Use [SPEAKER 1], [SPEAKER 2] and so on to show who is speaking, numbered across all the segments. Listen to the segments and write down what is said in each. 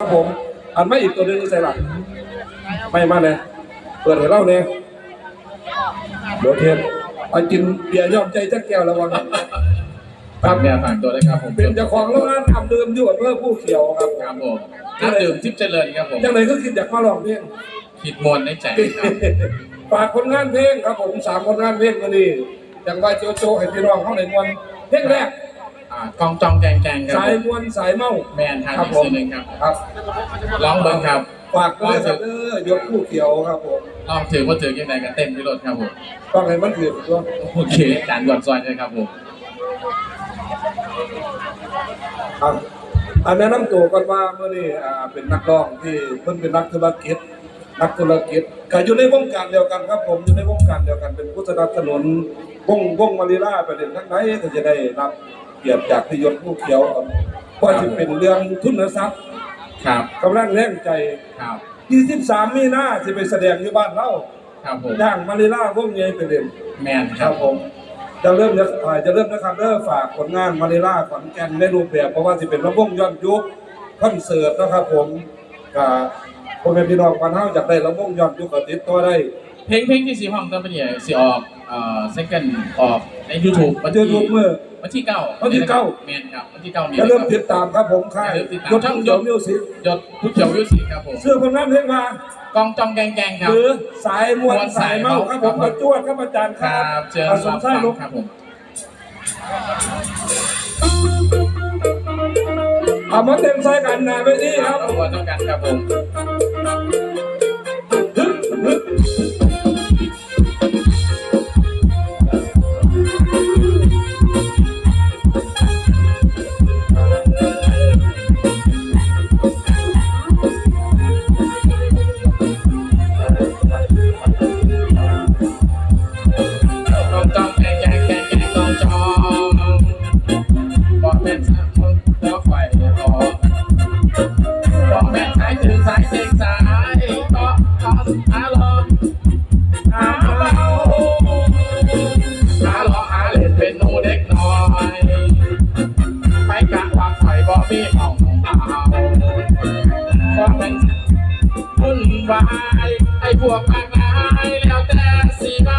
[SPEAKER 1] ครับผมอันไม่อีกตัวหนึงใส่หลังไม่มาเลยเปิดให้เล่าเนี่ยเดี๋ยวเทปไปกินเบียร์ย่อมใจจักแก้วระวัง
[SPEAKER 2] ฝากแม่ฝากตัวด้วยครับผม
[SPEAKER 1] เป็นเจ้าของโรงงานทำดื่มอยู่อำเภอผู้เขียวครับ
[SPEAKER 2] ครับผมน้ำดื่มทิพย์เจริญครับผม
[SPEAKER 1] จังไหนก็คิดอยากมาลองเพลง
[SPEAKER 2] ผิดมวลในใจครับ
[SPEAKER 1] ฝากผลงานเพลงครับผมสามผลงานเพลงก็ดีจังว่าโจโจให้พี่น้องเขาในมวลเพลงแรก
[SPEAKER 2] อ่า กองจองแกงแกงครับ
[SPEAKER 1] สายมวลสายเมา
[SPEAKER 2] แมนทาง
[SPEAKER 1] ครับ
[SPEAKER 2] อีก
[SPEAKER 1] ผม
[SPEAKER 2] สื่อหนึ่งครับ
[SPEAKER 1] ครับ
[SPEAKER 2] ร้องเบิ้งครับ
[SPEAKER 1] ฝากด้วยครับเด้อยกผู้เขียวครับผม
[SPEAKER 2] ลองถือว่าถือยังไงกันเต็มที่รถครับผม
[SPEAKER 1] ต้องให้มันถือตัว
[SPEAKER 2] โอเคจานด่วนซอยเลยครับผม
[SPEAKER 1] ครับอันแนะนำตัวกันว่าเมื่อนี้อ่าเป็นนักร้องที่เพิ่นเป็นนักธุรกิจนักธุรกิจก็อยู่ในวงการเดียวกันครับผมอยู่ในวงการเดียวกันเป็นผู้สนับสนุนวงวงมาริล่าประเด็นทั้งไหนก็จะได้รับ เกียรติจากพิยศผู้เขียวครับเพราะจะเป็นเรื่องทุนทรัพย์
[SPEAKER 2] ครับ
[SPEAKER 1] กำลังแรงใจ
[SPEAKER 2] ครับ
[SPEAKER 1] 23มีนาสิไปแสดงอยู่บ้านเรา
[SPEAKER 2] ครับผม
[SPEAKER 1] ย่างมาริล่าวงใหญ่ไปเล่น
[SPEAKER 2] แมน
[SPEAKER 1] ค
[SPEAKER 2] ค
[SPEAKER 1] รั
[SPEAKER 2] รั
[SPEAKER 1] บบผมจะเริ่มจะถ่ายจะเริ่มนะครับเริ่มฝากผลงานมาริล่าขอนแก่นในรูปแบบเพราะว่าสิเป็นระวงย้อนยุคคอนเสิร์ตนะครับผมกับพ่อแม่พี่น้องบ้านเฮาอยากได้ระวงย้อนยุคก็ติดต่อได้
[SPEAKER 2] เพลงเพลงที่สีห้องตอนนี้สีออก เอ่อเซคันออกใน YouTube วัน
[SPEAKER 1] เจอ
[SPEAKER 2] ที่
[SPEAKER 1] ทุกมื้อ
[SPEAKER 2] วันที่เก้า
[SPEAKER 1] วันที่เก้า
[SPEAKER 2] แมนครับวันที่เก้านี้
[SPEAKER 1] จะเริ่มติดตามครับผมค่าย
[SPEAKER 2] อย่าลืมติดตาม
[SPEAKER 1] ยกช่องยกมิวสิก
[SPEAKER 2] ยศทุกเขียววิวสิครับผม
[SPEAKER 1] เสื้อผลงานเพลงมาก
[SPEAKER 2] องจองแกงแกงครับ
[SPEAKER 1] หรือสายมวล
[SPEAKER 2] มวล
[SPEAKER 1] สา
[SPEAKER 2] สายย
[SPEAKER 1] เมา
[SPEAKER 2] เมา
[SPEAKER 1] ครับผม
[SPEAKER 2] ครับ
[SPEAKER 1] กระจวดครับอาจารย์
[SPEAKER 2] ค
[SPEAKER 1] ค
[SPEAKER 2] รั
[SPEAKER 1] รับบ
[SPEAKER 2] เชิญ
[SPEAKER 1] อาส
[SPEAKER 2] รั
[SPEAKER 1] ม
[SPEAKER 2] บ
[SPEAKER 1] ไส้
[SPEAKER 2] ฟัง
[SPEAKER 1] ลูก
[SPEAKER 2] ครับผม
[SPEAKER 1] เอามาเต็มใส่กันนะไปนี่ครับ
[SPEAKER 2] ขอบคุณต้องการครับผม ปีของเอาบอกแม่นวุ่นวายไอ้พวกมากมายแล้วแต่สีเมา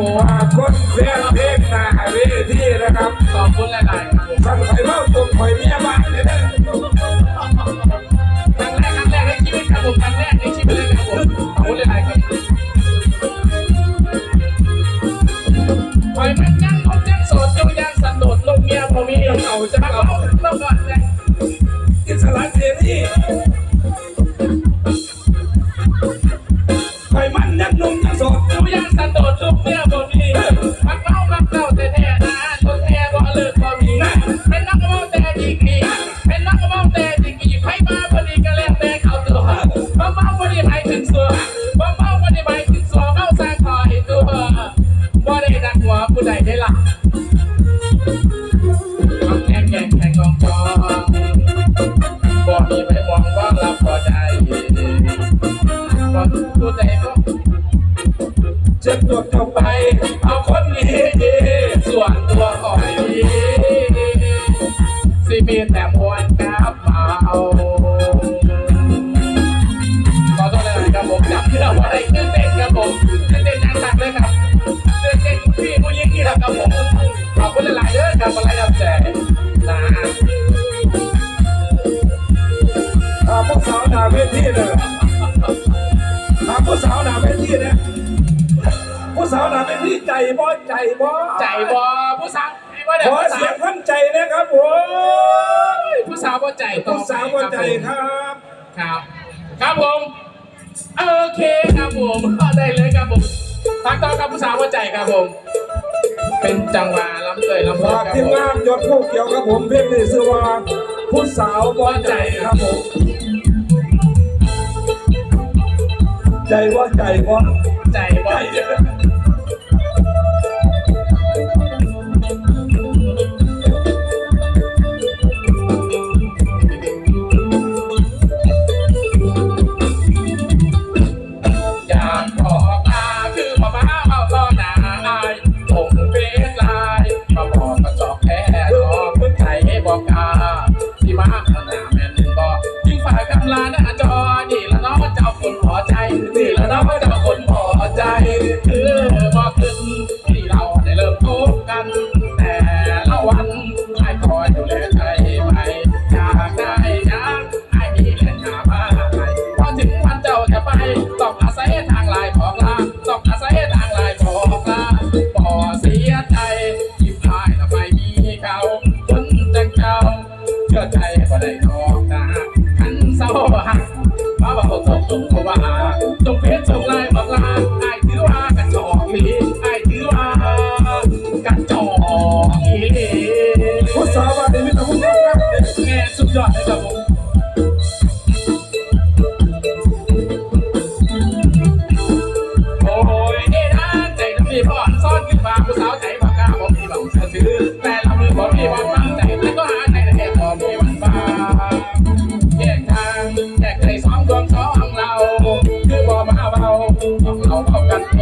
[SPEAKER 2] ผม
[SPEAKER 1] ฝากคนแฟนเพลงหน้าเวทีนะครับ
[SPEAKER 2] ขอบคุณหลายๆครับผม
[SPEAKER 1] สั่งไข่เมาตรงไข่เมียบ้านเลยนะ
[SPEAKER 2] ครั้งแรกครั้งแรกในชีวิตครับผมครั้งแรกในชีวิตเลยครับผมขอบคุณหลายๆครับปล่อยมันยังคงยังโสดอยู่ยังสันโดษลงเมียบ่มีเอาจะมาเอา จ็บ
[SPEAKER 1] ตัวเข้าไป
[SPEAKER 2] เอาคนนี้ส่วนตัวคอยดีสิมีแต่มวล
[SPEAKER 1] ใจบ่ใจบ่
[SPEAKER 2] ใจบ่ผู้สาวไอ้ว่เดี๋ยขว
[SPEAKER 1] อาเสี
[SPEAKER 2] ย
[SPEAKER 1] งพันใจนะครับผม
[SPEAKER 2] ผู้สาวบ่ใจ
[SPEAKER 1] ผู้สาวบ่ใจ
[SPEAKER 2] ค
[SPEAKER 1] รับ
[SPEAKER 2] ครับ ครับผมโอเคครับผมได้เลยครับผมพักต่อครับผู้สาวบ่ใจครับผม เป็นจังหวะลำเตยลำพอ
[SPEAKER 1] ฝทีมงานยศพวกเกี่ยวครับผมเพียงนี้สว่าผู้สาวบ่ใจครับผม ใจว่าใจบ่
[SPEAKER 2] ใจบ่
[SPEAKER 1] ใ கைது
[SPEAKER 2] லதாபதா ยอดเลยครับ
[SPEAKER 1] ผม
[SPEAKER 2] อ้ยนอันใจน้ำมีพ่อซ่อนขึ้นมาผู้สาวใจปากกาผมมีบอกจะซื้อแต่ละมือผมมีวันตั้งใจแล้วก็หาใจแต่แอบผมมีนบ้าแยกทางแยกใจสองดวสองเรา คือบ่มาเบาของเราเข้ากันโต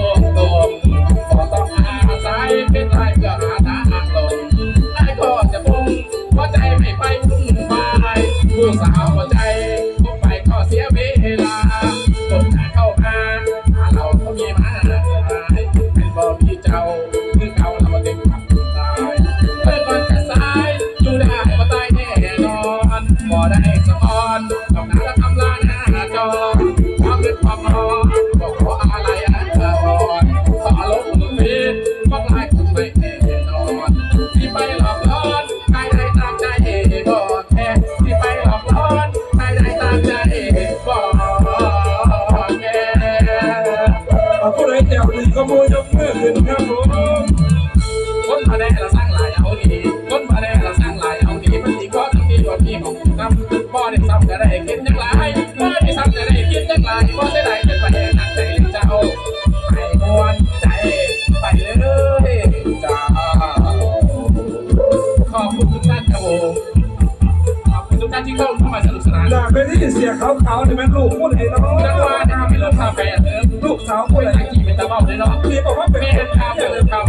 [SPEAKER 2] เสียเขาเวๆนี่แม่ลูกพูดเห็นแล้วจะว่าะทำใลูกสาวแฝดเออลูกสาวคนไหนกี่เป็นตา
[SPEAKER 1] เบ้า
[SPEAKER 2] เลยเนาะพี่บอกว่าเป็นแม่ข้าวเลยครับ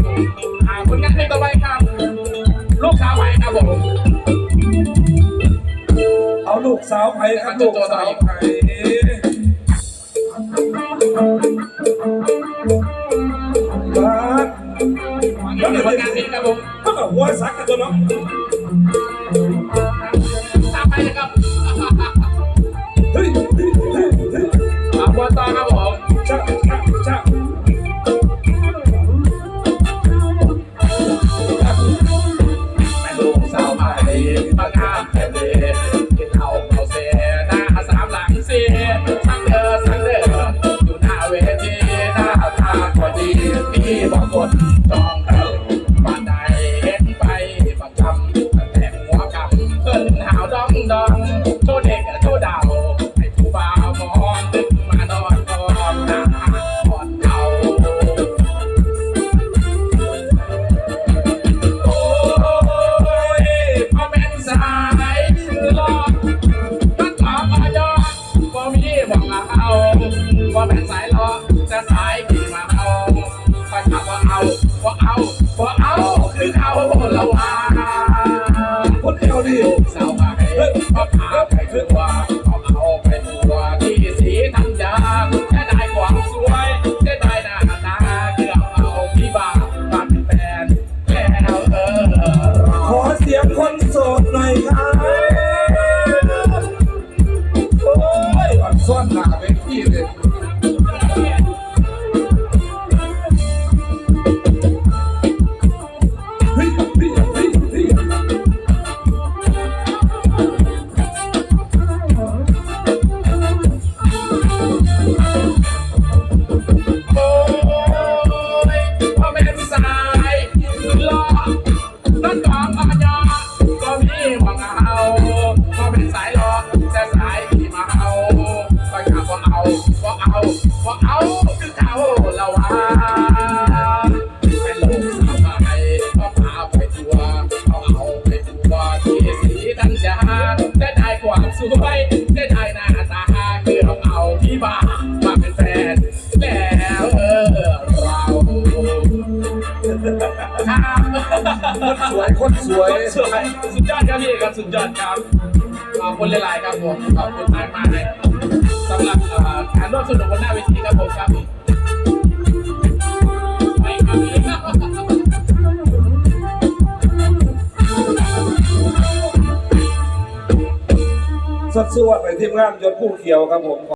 [SPEAKER 1] หาคนงั้นให้
[SPEAKER 2] ตะไบข้าว
[SPEAKER 1] ลูกสาว
[SPEAKER 2] ไปครัผม
[SPEAKER 1] เอาลูกสาวไปครับลูกสาวไปครับ
[SPEAKER 2] แล้วเดี๋ยวงานนี้ครับผม
[SPEAKER 1] ก็หัวสักกันตัวเนาะ
[SPEAKER 2] บอาไปทางสาย
[SPEAKER 1] รอ สุ
[SPEAKER 2] ดยอดครับพี่ครับสุดยอดครับขอบคุณหลายๆครับผมขอบคุณมากมากเลยสำหรับเอ่อการร่วมสนุกบนหน้าเวทีครับผมครับพี่ไปครับพี่
[SPEAKER 1] สัดส่วนในทีมงานยศผู้เขียวครับผม